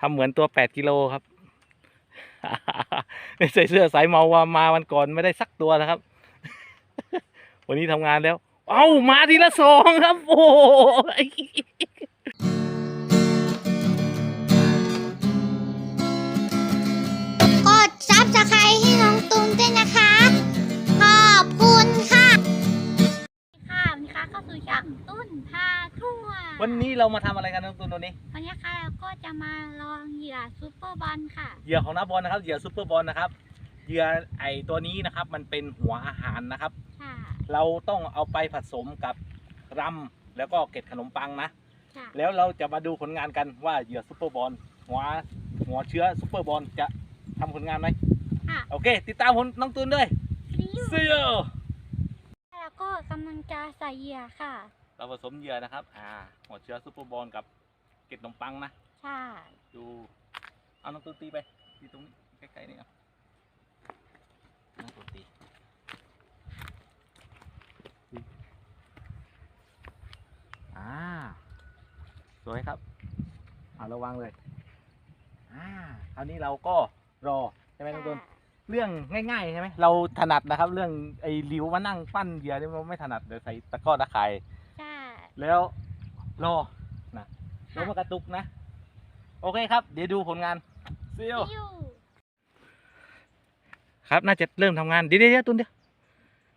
ทำเหมือนตัวแปดกิโลครับใส่เสื้อสายเมาว่ามาวันก่อนไม่ได้สักตัวนะครับ วันนี้ทำงานแล้ว เอ้ามาทีละสองครับ โอ้ยกดซับสไครต์ให้น้องตูนด้วยนะคะ ขอบคุณค่ะ ค่ะวันนี้ค่ะเข้าสู่ช่องตุ้นพาทั่ ววันนี้เรามาทำอะไรกันน้องตูนตัวนี้วันนี้ค่ะเราก็จะมาลองเหยื่อซูเปอร์บอลค่ะเหยื่อของน้าบอลนะครับเหยื่อซูเปอร์บอลนะครับเหยื่อไอตัวนี้นะครับ มันเป็นหัวอาหารนะครับ ค่ะเราต้องเอาไปผสมกับรำแล้วก็เกล็ดขนมปังนะ ค่ะแล้วเราจะมาดูผลงานกันว่าเหยื่อซูเปอร์บอลหัวหัวเชื้อซูเปอร์บอลจะทำผลงานไหมค่ะโอเค ติดตามผลน้องตูนด้วยซิว See you แล้วก็กำลังจะใส่เหยื่อค่ะ เราผสมเหยื่อนะครับ อ่า หัวเชื้อซูเปอร์บอลกับเกล็ดขนมปังนะใช่ดูเอาน้องตูนตีไปตีตรงนี้ใกล้ๆนี่เอาน้องตูนตีอ่าสวยครับเอาระวังเลยอ่าคราวนี้เราก็รอใช่ไหมน้องตูนเรื่องง่ายๆใช่ไหมเราถนัดนะครับ เรื่องไอ้หลิวมานั่งปั้นเหยื่อนี่เราไม่ถนัดเดี๋ยวใส่ตะกร้อตะข่ายใช่ แล้วรอนะแล้วมากระตุกนะ โอเคครับ เดี๋ยวดูผลงานซีซิโอวครับน่าจะเริ่มทำงาน เดี๋ยวเดี๋ยวเดี๋ยวตุนเดียว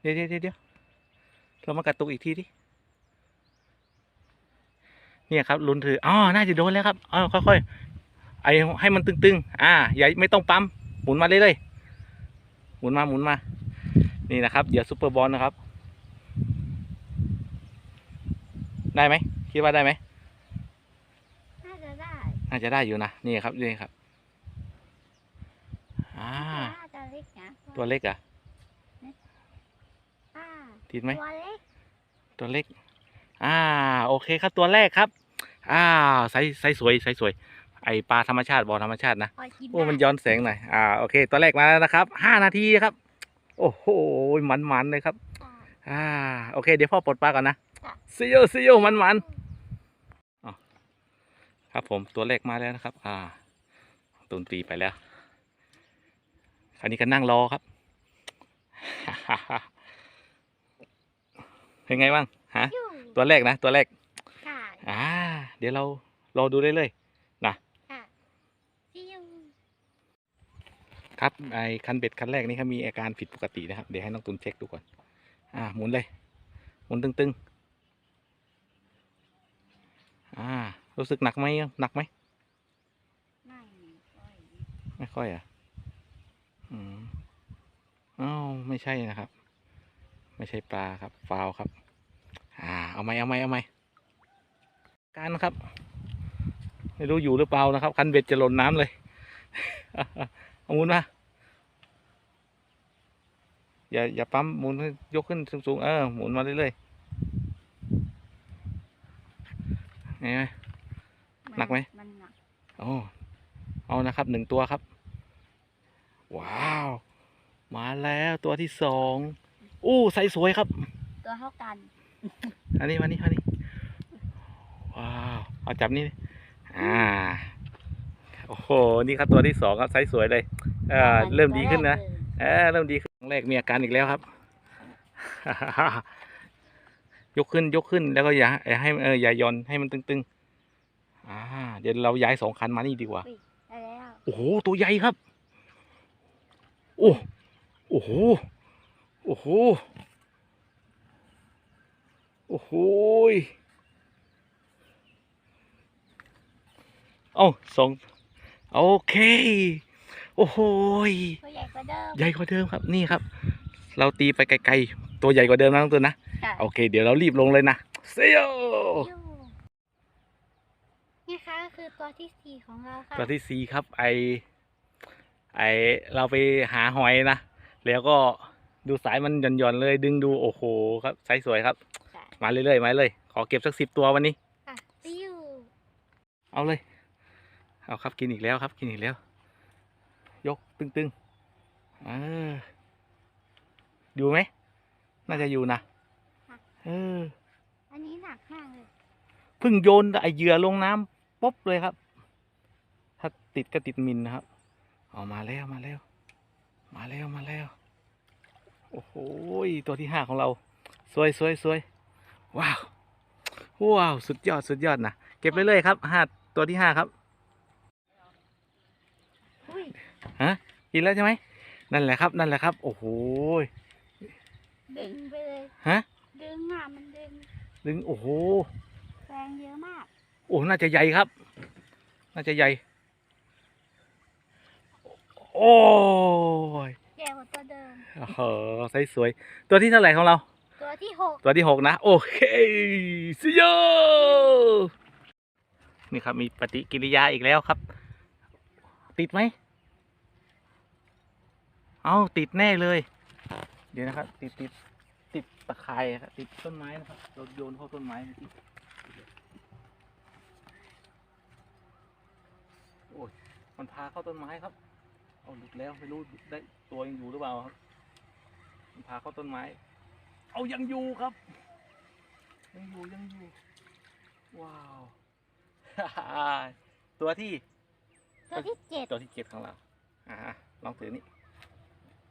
เดี๋ยวเดี๋ยวเดี๋ยวเดี๋ยวเรามากระตุกอีกทีดิเนี่ยครับลุ้นถืออ๋อน่าจะโดนแล้วครับอ๋อค่อยๆไอให้มันตึงๆ อ่า อย่าไม่ต้องปั๊มหมุนมาเรื่อยๆหมุนมาหมุนมา นี่นะครับเหยื่อซูเปอร์บอลนะครับ ได้ไหมคิดว่าได้ไหมน่าจะได้น่าจะได้อยู่นะนี่ครับนี่ครับอ่าน่าจะเล็กนะตัวเล็กอะอ่าติดไหมตัวเล็กตัวเล็กอ่าโอเคครับตัวแรกครับอ่าไซส์ไซส์สวยไซส์สวย ไอปลาธรรมชาติบ่อธรรมชาตินะพอกินโอ้มันได้ย้อนแสงหน่อยอ่าโอเค ตัวแรกมาแล้วนะครับห้านาทีครับ โอ้โหมันๆเลยครับค่ะอ่าโอเค เดี๋ยวพ่อปลดปลาก่อนนะค่ะ ซีโอซีโอมันๆครับผมตัวแรกมาแล้วนะครับ อ่าตุนตีไปแล้ว คราวนี้ก็นั่งรอครับเป็นไงบ้างฮะซิวตัวแรกนะ ตัวแรกค่ะอ่า เดี๋ยวเรารอดูเรื่อยค่ะซิวๆครับไอ้คันเบ็ดคันแรกนี่ครับมีอาการผิดปกตินะครับ เดี๋ยวให้น้องตุนเช็คดูก่อน อ่าหมุนเลย หมุนตึงๆ อ่า รู้สึกหนักไหมหนักไหมไม่ค่อยไม่ค่อยอะอืมอ้าวไม่ใช่นะครับ ไม่ใช่ปลาครับฟาวครับ อ่า เอาไหมเอาไหมเอาไหมการครับ ไม่รู้อยู่หรือเปล่านะครับ คันเบ็ดจะหล่นน้ำเลยเอาหมุนมาอย่าอย่าปั๊มหมุนยกขึ้นสูงๆเออหมุนมาเรื่อยๆเห็ นไหม หนักไหม มันหนักโอ้เอานะครับหนึ่งตัวครับ ว้าว มาแล้วตัวที่สองอู้ใสสวยครับ ตัวเท่ากัน อันนี้มานี่มานี่ว้าวเอาจับนี่ดิอ่าโอ้โหนี่ครับตัวที่สองครับไซส์สวยเลยเออเริ่มดีขึ้นนะเออเริ่มดีขึ้นครั้งแรกมีอาการอีกแล้วครับ ยกขึ้นยกขึ้นแล้วก็อย่าอย่าให้เอออย่าหย่อนให้มันตึงๆ อ่า เดี๋ยวเราย้ายสองคันมานี่ดีกว่าได้แล้วโอ้โหตัวใหญ่ครับ โอ้โอ้โหโอ้โหโอ้โหยเอาสองโอเค โอ้โหยตัวใหญ่กว่าเดิมใหญ่กว่าเดิมครับนี่ครับ เราตีไปไกลๆ ตัวใหญ่กว่าเดิมนะน้องตัวนะ ค่ะโอเค เดี๋ยวเรารีบลงเลยนะเซียวยูนี่ค่ะก็คือตัวที่สี่ของเราค่ะตัวที่สี่ครับไอไอเราไปหาหอยนะ แล้วก็ดูสายมันหย่อนๆเลย ดึงดูโอ้โหครับไซส์สวยครับ ค่ะมาเรื่อยๆมาเลย ขอเก็บสักสิบตัววันนี้ ค่ะซิวเอาเลย เอาครับกินอีกแล้วครับ กินอีกแล้ว ยกตึงๆเอออยู่ไหม น่าจะอยู่นะเออ อันนี้หนักมากเลยเพิ่งโยนไอเหยื่อลงน้ำปุ๊บเลยครับ ถ้าติดก็ติดมินนะครับเอามาแล้วมาแล้ว มาแล้วมาแล้ว โอ้โหตัวที่ห้าของเรา สวยสวยสวยว้าวว้าวสุดยอดสุดยอดนะเก็บเรื่อยๆครับห้าตัวที่ห้าครับอุ้ยฮะกินแล้วใช่ไหมนั่นแหละครับนั่นแหละครับ โอ้โห ดึงไปเลย ฮะ ดึงอะมันดึงดึงโอ้โห แรงเยอะมาก โอ้ น่าจะใหญ่ครับ น่าจะใหญ่ โอ้ยใหญ่กว่าตัวเดิม โอ้โหไซส์สวย ตัวที่เท่าไหร่ของเรา ตัวที่หกตัวที่หกนะ โอเคสุดยอดนี่ครับ มีปฏิกิริยาอีกแล้วครับ ติดไหม เอาติดแน่เลย เดี๋ยวนะครับ ติดติดติดตะไคร่ครับติดต้นไม้นะครับเราโยนเข้าต้นไม้เมื่อกี้โอ้ยมันพาเข้าต้นไม้ครับเอาหลุดแล้วไม่รู้ได้ตัวยังอยู่หรือเปล่าครับมันพาเข้าต้นไม้ เอายังอยู่ครับ ยังอยู่ยังอยู่ว้าวตัวที่ ตัวที่เจ็ดตัวที่เจ็ดของเราอ่าลองถือนี่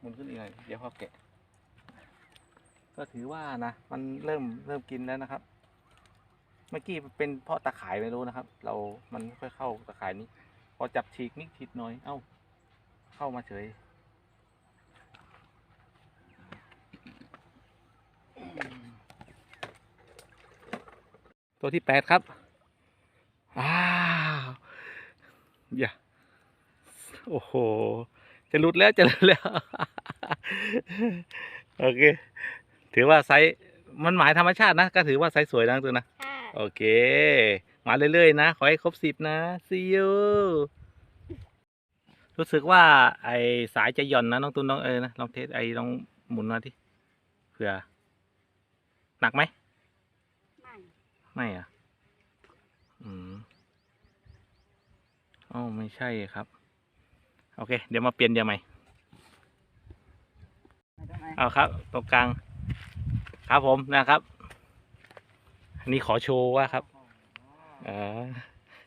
หมุนขึ้นอีกหน่อยเดี๋ยวพอแกะ ก็ถือว่านะมันเริ่มเริ่มกินแล้วนะครับ เมื่อกี้เป็นเพราะตะข่ายไม่รู้นะครับ เรามันไม่ค่อยเข้าตะข่ายนี้ พอจับฉีกนิดฉีดหน่อย เอ้า เข้ามาเฉยตัวที่แปดครับ อ้าวอย่าโอ้โห จะหลุดแล้วจะหลุดแล้ว โอเค ถือว่าไซส์มันหมายธรรมชาตินะ ก็ถือว่าไซส์สวยนะตัวนะ ค่ะโอเค มาเรื่อยๆนะ ขอให้ครบสิบนะ see you รู้สึกว่าไอสายจะหย่อนนะน้องตุนน้องเออนะลองเทสไอลองหมุนมาที่เผื่อ หนักไหมไม่ไม่อะ อืมอ๋อไม่ใช่ครับ โอเค เดี๋ยวมาเปลี่ยนเดี๋ยวใหม่เอาครับ ตรงกลาง ครับผมนะครับนนี้ขอโชว์ว่าครับอ่า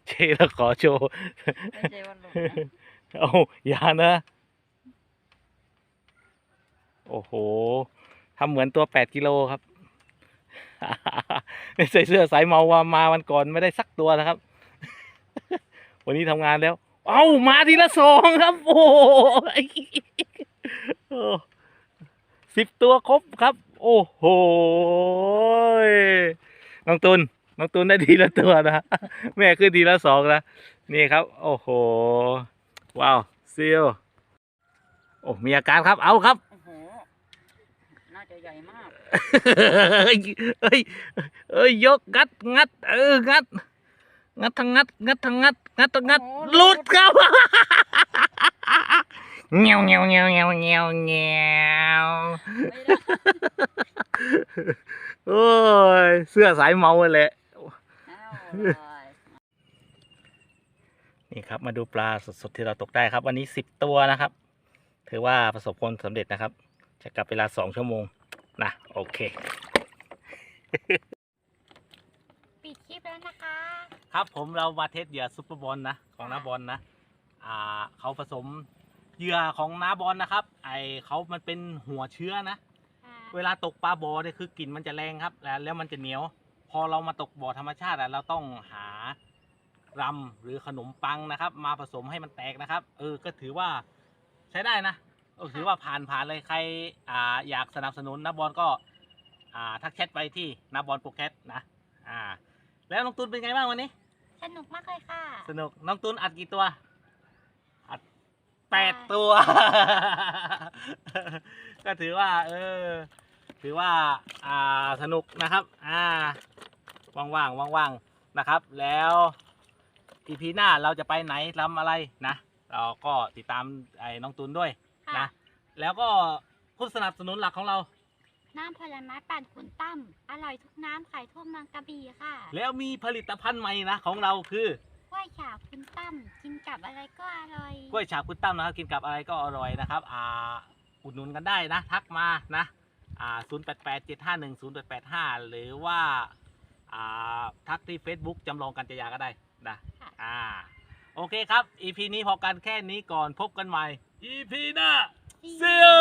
เชแล้วขอโชว์ไม่ใช่ว่าหลุดนะเอาอย่านะ โอ้โหทำเหมือนตัวแปดกิโลครับ ใส่เสื้อสายเมาว่ามาวันก่อนไม่ได้สักตัวนะครับ วันนี้ทำงานแล้ว เอ้ามาทีละสองครับ โอ้โอ้สิบตัวครบครับ โอ้โหน้องตุนน้องตุนได้ทีละตัวนะ แม่ขึ้นทีละสองนะ นี่ครับ โอ้โห ว้าวซีลโอ้มีอาการครับ เอาครับโอ้โหน่าจะใหญ่มากเอ้ยเอ้ยเอ้ย ยกงัดงัด เออ งัด งัดทั้งงัด งัดทั้งงัด งัดทั้งงัดโอ้โหหลุดครับเงี้ยวเงี้ยวเงี้ยวเงี้ยวเงี้ยวเงี้ยวไม่ได้ โอ้ย เสื้อสายเมาเลยอ้าวลอยนี่ครับมาดูปลาสดๆที่เราตกได้ครับ วันนี้สิบตัวนะครับ ถือว่าประสบผลสำเร็จนะครับ จะกลับเวลาสองชั่วโมงนะโอเค ปิดคลิปแล้วนะคะ ครับผมเรามาเทสเหยื่อซุปเปอร์บอลนะ ของน้าบอลนะ อ่าเขาผสมเหยื่อของน้าบอลนะครับ ไอเขามันเป็นหัวเชื้อนะค่ะ เวลาตกปลาบอเนี่ยคือกลิ่นมันจะแรงครับ แล้วแล้วมันจะเหนียว พอเรามาตกบ่อธรรมชาติอะเราต้องหารำหรือขนมปังนะครับ มาผสมให้มันแตกนะครับ เออก็ถือว่าใช้ได้นะเออถือว่าผ่านผ่านเลยใครอ่าอยากสนับสนุนน้าบอลก็อ่าทักแชทไปที่น้าบอลโปรแคทนะอ่า แล้วน้องตุนเป็นไงบ้างวันนี้ สนุกมากเลยค่ะ สนุกน้องตุนอัดกี่ตัวอัดแปดตัว ก็ถือว่า เออ ถือว่าอ่าสนุกนะครับอ่าว่างๆว่างๆนะครับ แล้วอีพีหน้าเราจะไปไหนทำอะไรนะ เราก็ติดตามไอ้น้องตุนด้วยค่ะ นะ แล้วก็ผู้สนับสนุนหลักของเรา น้ำผลไม้ปั่นขุนตั้มอร่อยทุกน้ำขายทั่วเมืองกระบี่ค่ะแล้วมีผลิตภัณฑ์ใหม่นะของเราคือกล้วยฉาบคุณตั้มกินกับอะไรก็อร่อยกล้วยฉาบคุณตั้มนะครับกินกับอะไรก็อร่อยนะครับ อ่าอุดหนุนกันได้นะ ทักมานะอ่า 0 8 8 7 5 1 0 8 8 5 หรือว่าอ่าทักที่ Facebook จำลองกันจยาก็ได้นะค่ะอ่าโอเคครับ EP นี้พอกันแค่นี้ก่อนพบกันใหม่ EP หน้า See you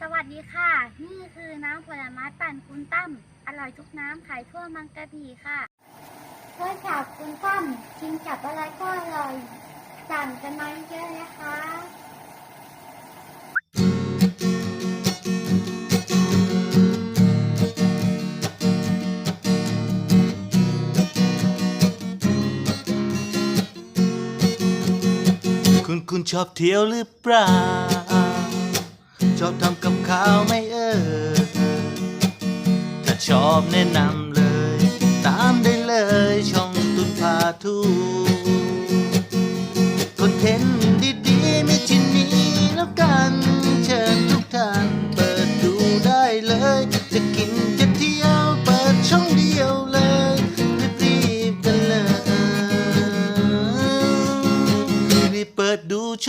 สวัสดีค่ะ นี่คือน้ำผลไม้ปั่นคุณตั้มอร่อยทุกน้ำขายทั่วมังกรพีค่ะเพื่อจากคุณตั้มชิมกับอะไรก็อร่อยสั่งกันมาเยอะๆนะคะ ชอบเที่ยวหรือเปล่า ชอบทำกับข้าวไม่เออ ถ้าชอบแนะนำเลย ตามได้เลยช่องตุนพาทู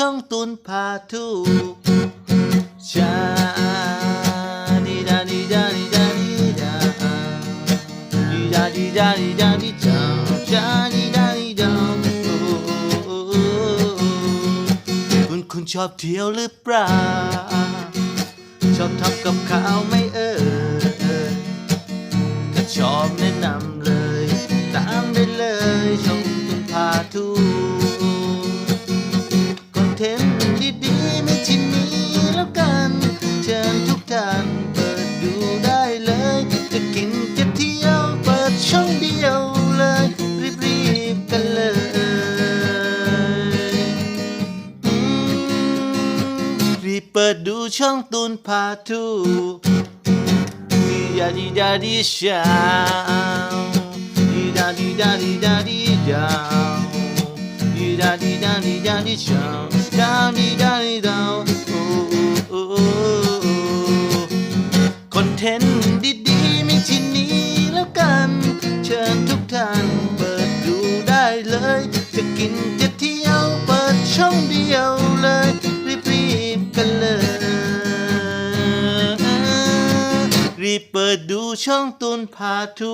ช่องตุนพาทูชาดีดาดีดาดีดาดีดาดีดาดีดาดีดาดีดาชาดีดาดีดาโอ้คุณคุณชอบเที่ยวหรือเปล่า ชอบทำกับข้าวไหม่เออถ้าชอบแนะนำเลย มรีบเปิดดูช่องตุนพาทูดีดาดีดาดีชาดีดาดีดาดีดาดีดาดีดาดีดาดีดาดีชาดาดีดาดีดาโอ้โอ้โอ้คอนเทนต์ดีๆมีที่นี้แล้วกัน เชิญทุกท่านเปิดดูได้เลย จะกินจะเที่ยวเปิดช่องดี เปิดดูช่องตุนพาทู